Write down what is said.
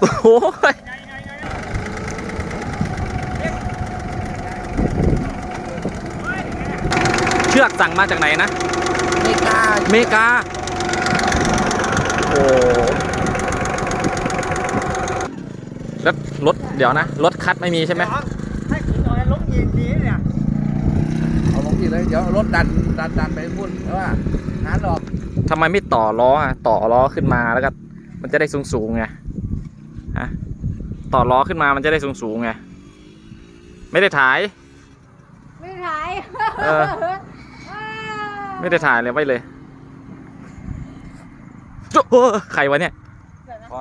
โอ้โหเชือกสั่งมาจากไหนนะ เมกาเมกา โอ้แล้วรถเดี๋ยวนะ รถคัดไม่มีใช่ไหมให้คุณเอาล้มยินี้เนี่ย เอาลงที่เลย เดี๋ยวรถดันดันดันไปพุ่นเพราะว่าหาหลอกำไมไม่ต่อล้ออะต่อล้อขึ้นมาแล้วก็ มันจะได้สูงสูงๆไงฮะต่อล้อขึ้นมามันจะได้สูงสูงๆไงไม่ได้ถ่าย ไม่ถ่ายเออไม่ได้ถ่ายเลยไว้เลยโจ้ใครวะเนี่ยเดี๋ยวนะพอ